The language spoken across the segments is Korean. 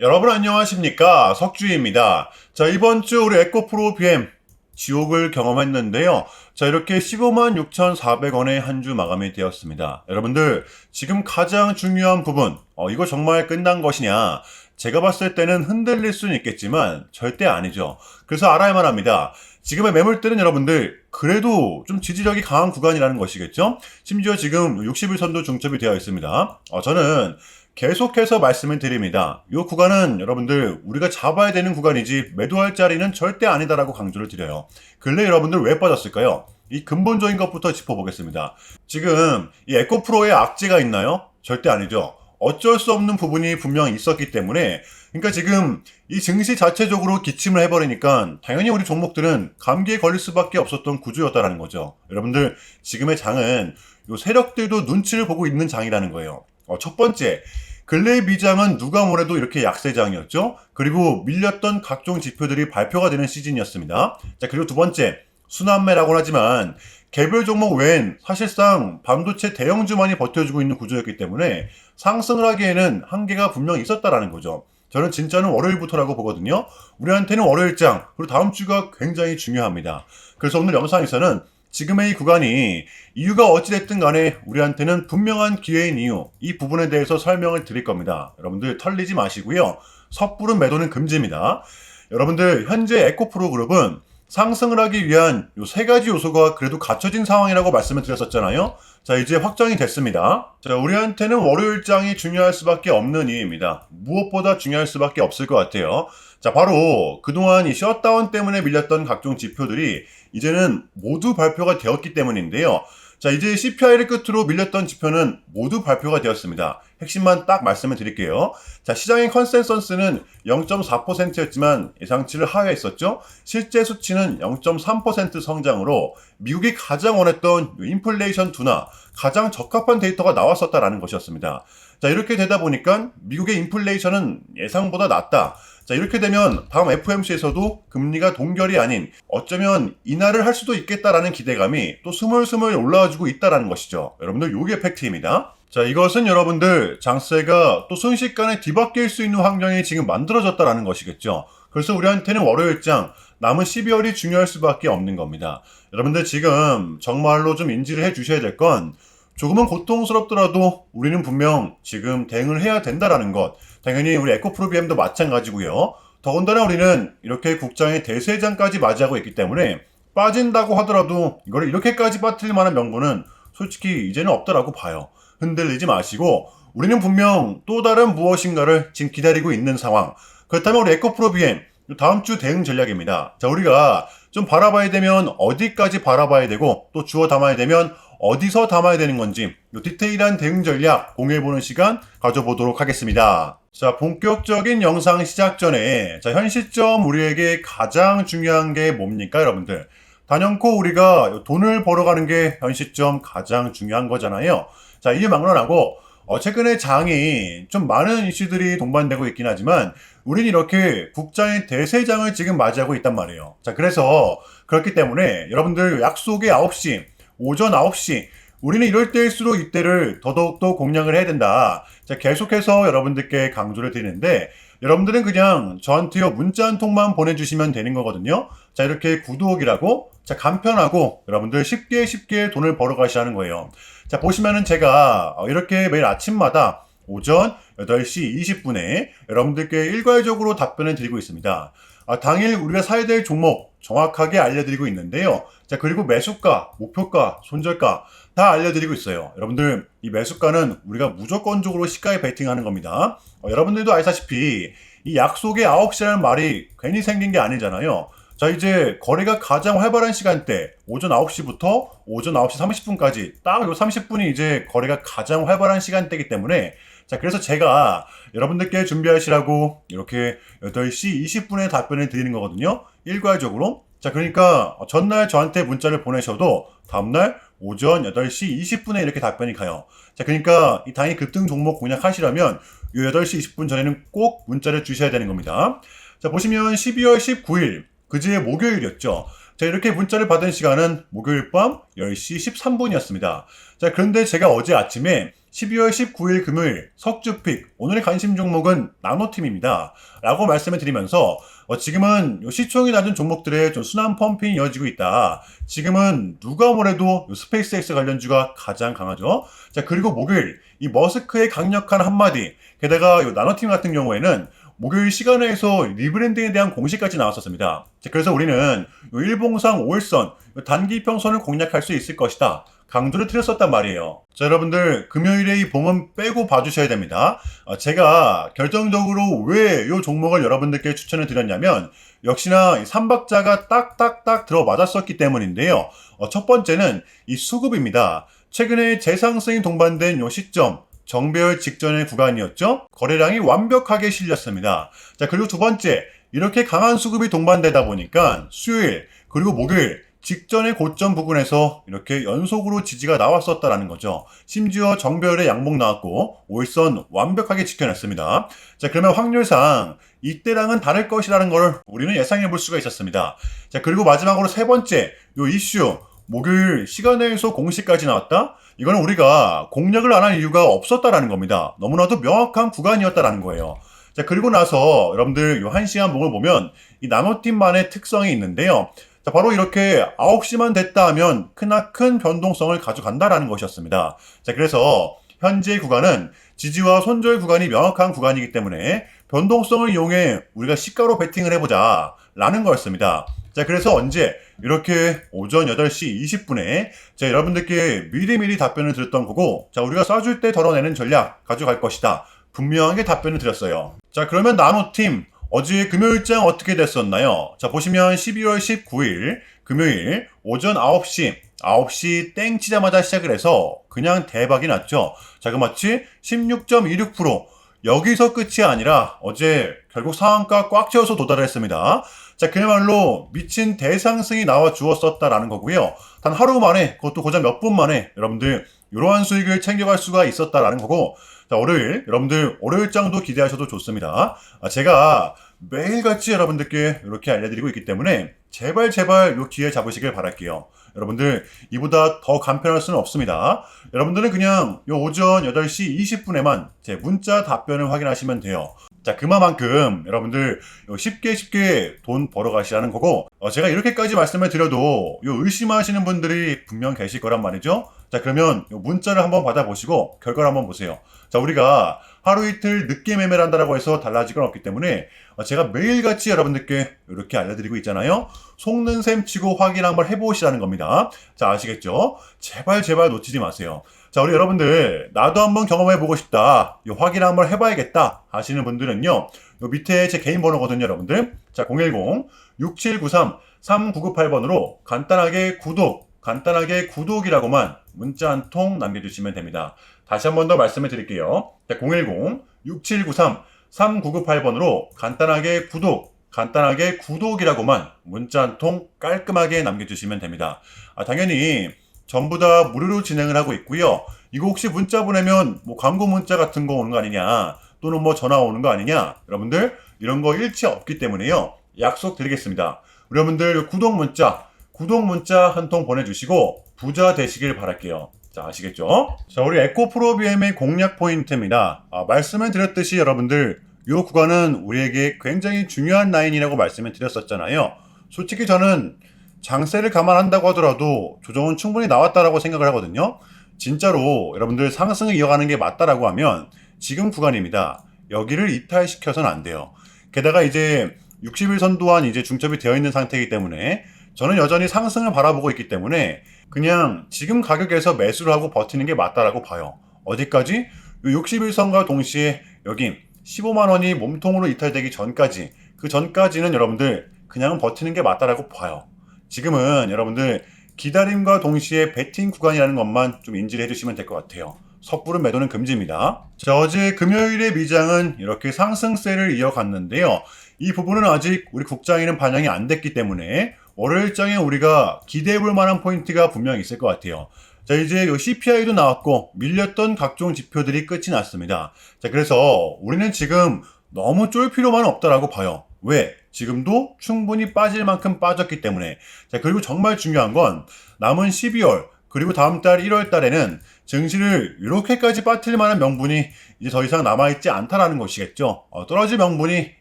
여러분 안녕하십니까 석주입니다. 자 이번 주 우리 에코프로 BM 지옥을 경험했는데요. 자 이렇게 15만 6,400원의 한주 마감이 되었습니다. 여러분들 지금 가장 중요한 부분 어, 이거 정말 끝난 것이냐? 제가 봤을 때는 흔들릴 수는 있겠지만 절대 아니죠. 그래서 알아야만 합니다. 지금의 매물대는 여러분들 그래도 좀 지지력이 강한 구간이라는 것이겠죠. 심지어 지금 60일선도 중첩이 되어 있습니다. 어, 저는 계속해서 말씀을 드립니다. 이 구간은 여러분들 우리가 잡아야 되는 구간이지 매도할 자리는 절대 아니다라고 강조를 드려요. 근래 여러분들 왜 빠졌을까요? 이 근본적인 것부터 짚어보겠습니다. 지금 이 에코프로에 악재가 있나요? 절대 아니죠. 어쩔 수 없는 부분이 분명 있었기 때문에 그러니까 지금 이 증시 자체적으로 기침을 해버리니까 당연히 우리 종목들은 감기에 걸릴 수밖에 없었던 구조였다라는 거죠. 여러분들 지금의 장은 요 세력들도 눈치를 보고 있는 장이라는 거예요. 어, 첫 번째 근래의 미장은 누가 뭐래도 이렇게 약세장이었죠. 그리고 밀렸던 각종 지표들이 발표가 되는 시즌이었습니다. 자 그리고 두 번째 순환매라고는 하지만 개별 종목 외엔 사실상 반도체 대형주만이 버텨주고 있는 구조였기 때문에 상승을 하기에는 한계가 분명히 있었다라는 거죠. 저는 진짜는 월요일부터라고 보거든요. 우리한테는 월요일장, 그리고 다음 주가 굉장히 중요합니다. 그래서 오늘 영상에서는 지금의 이 구간이 이유가 어찌됐든 간에 우리한테는 분명한 기회인 이유, 이 부분에 대해서 설명을 드릴 겁니다. 여러분들 털리지 마시고요. 섣부른 매도는 금지입니다. 여러분들 현재 에코프로 그룹은 상승을 하기 위한 요 세 가지 요소가 그래도 갖춰진 상황이라고 말씀을 드렸었잖아요. 자, 이제 확정이 됐습니다. 자, 우리한테는 월요일장이 중요할 수밖에 없는 이유입니다. 무엇보다 중요할 수밖에 없을 것 같아요. 자, 바로 그동안 이 셧다운 때문에 밀렸던 각종 지표들이 이제는 모두 발표가 되었기 때문인데요. 자, 이제 CPI를 끝으로 밀렸던 지표는 모두 발표가 되었습니다. 핵심만 딱 말씀을 드릴게요. 자, 시장의 컨센서스는 0.4%였지만 예상치를 하회했었죠. 실제 수치는 0.3% 성장으로 미국이 가장 원했던 인플레이션 둔화, 가장 적합한 데이터가 나왔었다라는 것이었습니다. 자, 이렇게 되다 보니까 미국의 인플레이션은 예상보다 낮다. 자, 이렇게 되면 다음 FOMC에서도 금리가 동결이 아닌 어쩌면 인하를 할 수도 있겠다라는 기대감이 또 스물스물 올라와주고 있다라는 것이죠. 여러분들 요게 팩트입니다. 자, 이것은 여러분들 장세가 또 순식간에 뒤바뀔 수 있는 환경이 지금 만들어졌다라는 것이겠죠. 그래서 우리한테는 월요일장 남은 12월이 중요할 수밖에 없는 겁니다. 여러분들 지금 정말로 좀 인지를 해 주셔야 될 건 조금은 고통스럽더라도 우리는 분명 지금 대응을 해야 된다라는 것. 당연히 우리 에코프로비엠도 마찬가지고요. 더군다나 우리는 이렇게 국장의 대세장까지 맞이하고 있기 때문에 빠진다고 하더라도 이걸 이렇게까지 빠뜨릴 만한 명분은 솔직히 이제는 없다라고 봐요. 흔들리지 마시고 우리는 분명 또 다른 무엇인가를 지금 기다리고 있는 상황. 그렇다면 우리 에코프로비엠 다음 주 대응 전략입니다. 자, 우리가 좀 바라봐야 되면 어디까지 바라봐야 되고 또 주워 담아야 되면 어디서 담아야 되는 건지 요 디테일한 대응 전략 공유해보는 시간 가져보도록 하겠습니다. 자, 본격적인 영상 시작 전에 자, 현 시점 우리에게 가장 중요한 게 뭡니까, 여러분들? 단연코 우리가 돈을 벌어가는 게 현 시점 가장 중요한 거잖아요. 자, 이에 막론하고 어, 최근에 장이 좀 많은 이슈들이 동반되고 있긴 하지만 우린 이렇게 국장의 대세장을 지금 맞이하고 있단 말이에요. 자, 그래서 그렇기 때문에 여러분들 약속의 9시, 오전 9시, 우리는 이럴 때일수록 이때를 더더욱더 공략을 해야 된다. 자, 계속해서 여러분들께 강조를 드리는데 여러분들은 그냥 저한테요 문자 한 통만 보내주시면 되는 거거든요. 자, 이렇게 구독이라고 자, 간편하고 여러분들 쉽게 쉽게 돈을 벌어 가시라는 거예요. 자, 보시면은 제가 어, 이렇게 매일 아침마다 오전 8시 20분에 여러분들께 일괄적으로 답변을 드리고 있습니다. 아, 당일 우리가 사야 될 종목 정확하게 알려드리고 있는데요. 자, 그리고 매수가, 목표가, 손절가 다 알려드리고 있어요. 여러분들, 이 매수가는 우리가 무조건적으로 시가에 베팅하는 겁니다. 어, 여러분들도 아시다시피 이 약속의 9시라는 말이 괜히 생긴 게 아니잖아요. 자, 이제 거래가 가장 활발한 시간대, 오전 9시부터 오전 9시 30분까지 딱 요 30분이 이제 거래가 가장 활발한 시간대이기 때문에 자, 그래서 제가 여러분들께 준비하시라고 이렇게 8시 20분에 답변을 드리는 거거든요. 일괄적으로. 자, 그러니까 전날 저한테 문자를 보내셔도 다음날 오전 8시 20분에 이렇게 답변이 가요. 자, 그러니까 이 당일 급등 종목 공략하시려면 이 8시 20분 전에는 꼭 문자를 주셔야 되는 겁니다. 자, 보시면 12월 19일 그제 목요일이었죠. 자, 이렇게 문자를 받은 시간은 목요일 밤 10시 13분이었습니다. 자, 그런데 제가 어제 아침에 12월 19일 금요일 석주픽 오늘의 관심 종목은 나노팀입니다. 라고 말씀을 드리면서 어, 지금은 요 시총이 낮은 종목들의 좀 순환 펌핑이 이어지고 있다. 지금은 누가 뭐래도 요 스페이스X 관련주가 가장 강하죠. 자, 그리고 목요일 이 머스크의 강력한 한마디 게다가 요 나노팀 같은 경우에는 목요일 시간에서 리브랜딩에 대한 공시까지 나왔었습니다. 자, 그래서 우리는 요 일봉상 5일선 요 단기 평선을 공략할 수 있을 것이다. 강조를 드렸었단 말이에요. 자, 여러분들, 금요일에 이 봉은 빼고 봐주셔야 됩니다. 어, 제가 결정적으로 왜 이 종목을 여러분들께 추천을 드렸냐면, 역시나 이 삼박자가 딱딱딱 들어맞았었기 때문인데요. 어, 첫 번째는 이 수급입니다. 최근에 재상승이 동반된 요 시점, 정배열 직전의 구간이었죠. 거래량이 완벽하게 실렸습니다. 자, 그리고 두 번째, 이렇게 강한 수급이 동반되다 보니까 수요일, 그리고 목요일, 직전의 고점 부근에서 이렇게 연속으로 지지가 나왔었다라는 거죠. 심지어 정배열의 양봉 나왔고 5일선 완벽하게 지켜냈습니다. 자 그러면 확률상 이때랑은 다를 것이라는 걸 우리는 예상해 볼 수가 있었습니다. 자 그리고 마지막으로 세 번째 요 이슈 목요일 시간에서 공시까지 나왔다? 이거는 우리가 공략을 안한 이유가 없었다라는 겁니다. 너무나도 명확한 구간이었다라는 거예요. 자, 그리고 나서 여러분들 요 1시간 봉을 보면 이 나노팀만의 특성이 있는데요. 자, 바로 이렇게 9시만 됐다 하면 크나큰 변동성을 가져간다라는 것이었습니다. 자, 그래서 현재 구간은 지지와 손절 구간이 명확한 구간이기 때문에 변동성을 이용해 우리가 시가로 베팅을 해보자 라는 거였습니다. 자, 그래서 언제 이렇게 오전 8시 20분에 자, 여러분들께 미리미리 답변을 드렸던 거고 자, 우리가 쏴줄 때 덜어내는 전략 가져갈 것이다. 분명하게 답변을 드렸어요. 자, 그러면 나노팀 어제 금요일장 어떻게 됐었나요? 자, 보시면 12월 19일 금요일 오전 9시 9시 땡 치자마자 시작을 해서 그냥 대박이 났죠. 자, 그 마치 16.26% 여기서 끝이 아니라 어제 결국 상한가 꽉 채워서 도달을 했습니다. 자, 그야말로 미친 대상승이 나와 주었었다라는 거고요. 단 하루 만에, 그것도 고작 몇 분 만에 여러분들 이러한 수익을 챙겨갈 수가 있었다라는 거고, 자, 월요일, 여러분들 월요일장도 기대하셔도 좋습니다. 아, 제가 매일같이 여러분들께 이렇게 알려드리고 있기 때문에 제발 제발 요 기회 잡으시길 바랄게요. 여러분들 이보다 더 간편할 수는 없습니다. 여러분들은 그냥 요 오전 8시 20분에만 제 문자 답변을 확인하시면 돼요. 자, 그만큼 여러분들 쉽게 쉽게 돈 벌어 가시라는 거고, 어, 제가 이렇게까지 말씀을 드려도 요 의심하시는 분들이 분명 계실 거란 말이죠. 자, 그러면 요 문자를 한번 받아보시고 결과를 한번 보세요. 자, 우리가 하루 이틀 늦게 매매를 한다라고 해서 달라질 건 없기 때문에 어, 제가 매일같이 여러분들께 이렇게 알려드리고 있잖아요. 속는 셈 치고 확인 한번 해보시라는 겁니다. 자, 아시겠죠? 제발 제발 놓치지 마세요. 자, 우리 여러분들, 나도 한번 경험해보고 싶다. 이 확인 한번 해봐야겠다. 하시는 분들은요, 요 밑에 제 개인 번호거든요, 여러분들. 자, 010-6793-3998번으로 간단하게 구독, 간단하게 구독이라고만 문자 한 통 남겨주시면 됩니다. 다시 한 번 더 말씀을 드릴게요. 자, 010-6793-3998번으로 간단하게 구독, 간단하게 구독이라고만 문자 한 통 깔끔하게 남겨주시면 됩니다. 아, 당연히 전부 다 무료로 진행을 하고 있고요. 이거 혹시 문자 보내면 뭐 광고 문자 같은 거 오는 거 아니냐 또는 뭐 전화 오는 거 아니냐 여러분들 이런 거 일치 없기 때문에요. 약속 드리겠습니다. 여러분들 구독 문자 구독 문자 한 통 보내주시고 부자 되시길 바랄게요. 자, 아시겠죠? 자, 우리 에코프로비엠의 공략 포인트입니다. 아, 말씀을 드렸듯이 여러분들, 이 구간은 우리에게 굉장히 중요한 라인이라고 말씀을 드렸었잖아요. 솔직히 저는 장세를 감안한다고 하더라도 조정은 충분히 나왔다라고 생각을 하거든요. 진짜로 여러분들 상승을 이어가는 게 맞다라고 하면 지금 구간입니다. 여기를 이탈시켜서는 안 돼요. 게다가 이제 60일선 또한 이제 중첩이 되어 있는 상태이기 때문에 저는 여전히 상승을 바라보고 있기 때문에 그냥 지금 가격에서 매수를 하고 버티는 게 맞다라고 봐요. 어디까지? 60일선과 동시에 여기 15만 원이 몸통으로 이탈되기 전까지 그 전까지는 여러분들 그냥 버티는 게 맞다라고 봐요. 지금은 여러분들 기다림과 동시에 베팅 구간이라는 것만 좀 인지를 해주시면 될 것 같아요. 섣부른 매도는 금지입니다. 자, 어제 금요일의 미장은 이렇게 상승세를 이어갔는데요. 이 부분은 아직 우리 국장에는 반영이 안 됐기 때문에 월요일장에 우리가 기대해 볼 만한 포인트가 분명히 있을 것 같아요. 자, 이제 요 CPI도 나왔고 밀렸던 각종 지표들이 끝이 났습니다. 자, 그래서 우리는 지금 너무 쫄 필요만 없다라고 봐요. 왜? 지금도 충분히 빠질 만큼 빠졌기 때문에. 자, 그리고 정말 중요한 건 남은 12월 그리고 다음 달 1월 달에는 증시를 이렇게까지 빠뜨릴 만한 명분이 이제 더 이상 남아있지 않다라는 것이겠죠. 어, 떨어질 명분이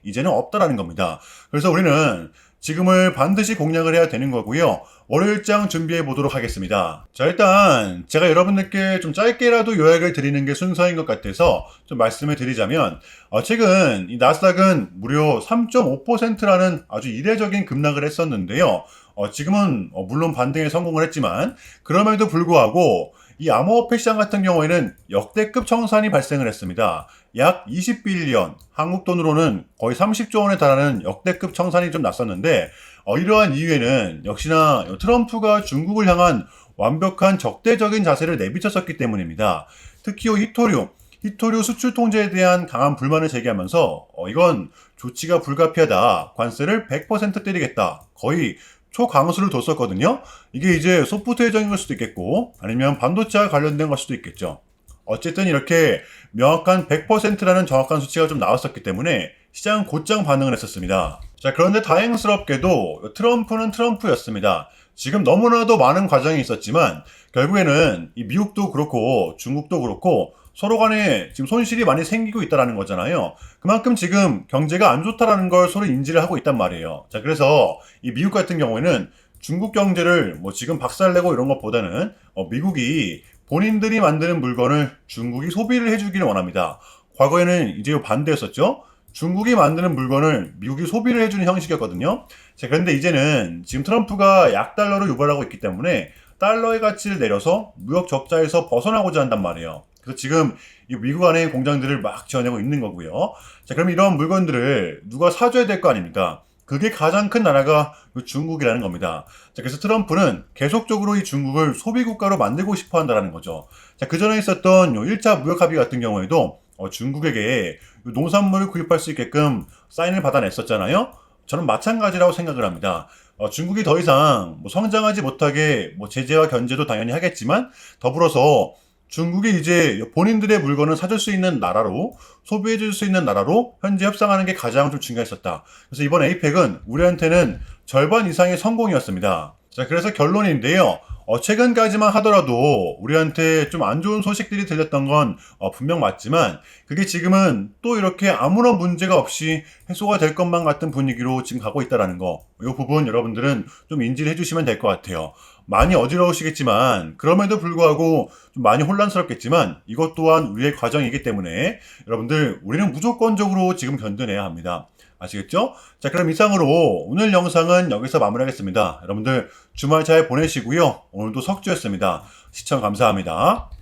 이제는 없다라는 겁니다. 그래서 우리는 지금을 반드시 공략을 해야 되는 거고요. 월요일장 준비해 보도록 하겠습니다. 자, 일단 제가 여러분들께 좀 짧게라도 요약을 드리는 게 순서인 것 같아서 좀 말씀을 드리자면 어, 최근 이 나스닥은 무려 3.5%라는 아주 이례적인 급락을 했었는데요. 어, 지금은 어, 물론 반등에 성공을 했지만 그럼에도 불구하고 이 암호화폐 시장 같은 경우에는 역대급 청산이 발생을 했습니다. 약 20빌리언, 한국 돈으로는 거의 30조 원에 달하는 역대급 청산이 좀 났었는데 어, 이러한 이유에는 역시나 트럼프가 중국을 향한 완벽한 적대적인 자세를 내비쳤었기 때문입니다. 특히 히토류, 히토류 수출 통제에 대한 강한 불만을 제기하면서 어, 이건 조치가 불가피하다. 관세를 100% 때리겠다. 거의 초강수를 뒀었거든요. 이게 이제 소프트웨어적인 걸 수도 있겠고 아니면 반도체와 관련된 걸 수도 있겠죠. 어쨌든 이렇게 명확한 100%라는 정확한 수치가 좀 나왔었기 때문에 시장은 곧장 반응을 했었습니다. 자, 그런데 다행스럽게도 트럼프는 트럼프였습니다. 지금 너무나도 많은 과정이 있었지만 결국에는 이 미국도 그렇고 중국도 그렇고 서로 간에 지금 손실이 많이 생기고 있다라는 거잖아요. 그만큼 지금 경제가 안 좋다라는 걸 서로 인지를 하고 있단 말이에요. 자, 그래서 이 미국 같은 경우에는 중국 경제를 뭐 지금 박살내고 이런 것보다는 어, 미국이 본인들이 만드는 물건을 중국이 소비를 해주기를 원합니다. 과거에는 이제 반대였었죠. 중국이 만드는 물건을 미국이 소비를 해주는 형식이었거든요. 자, 그런데 이제는 지금 트럼프가 약달러를 유발하고 있기 때문에 달러의 가치를 내려서 무역 적자에서 벗어나고자 한단 말이에요. 그래서 지금 이 미국 안에 공장들을 막 지어내고 있는 거고요. 자, 그럼 이런 물건들을 누가 사줘야 될 거 아닙니까? 그게 가장 큰 나라가 중국이라는 겁니다. 자, 그래서 트럼프는 계속적으로 이 중국을 소비국가로 만들고 싶어 한다는 거죠. 자, 그 전에 있었던 1차 무역 합의 같은 경우에도 어, 중국에게 농산물을 구입할 수 있게끔 사인을 받아냈었잖아요. 저는 마찬가지라고 생각을 합니다. 어, 중국이 더 이상 뭐 성장하지 못하게 뭐 제재와 견제도 당연히 하겠지만 더불어서 중국이 이제 본인들의 물건을 사줄 수 있는 나라로 소비해 줄 수 있는 나라로 현재 협상하는 게 가장 좀 중요했었다. 그래서 이번 에이펙은 우리한테는 절반 이상의 성공이었습니다. 자, 그래서 결론인데요. 어, 최근까지만 하더라도 우리한테 좀 안 좋은 소식들이 들렸던 건 어, 분명 맞지만 그게 지금은 또 이렇게 아무런 문제가 없이 해소가 될 것만 같은 분위기로 지금 가고 있다라는 거. 이 부분 여러분들은 좀 인지를 해주시면 될 것 같아요. 많이 어지러우시겠지만 그럼에도 불구하고 좀 많이 혼란스럽겠지만 이것 또한 우리의 과정이기 때문에 여러분들 우리는 무조건적으로 지금 견뎌내야 합니다. 아시겠죠? 자, 그럼 이상으로 오늘 영상은 여기서 마무리하겠습니다. 여러분들 주말 잘 보내시고요. 오늘도 석주였습니다. 시청 감사합니다.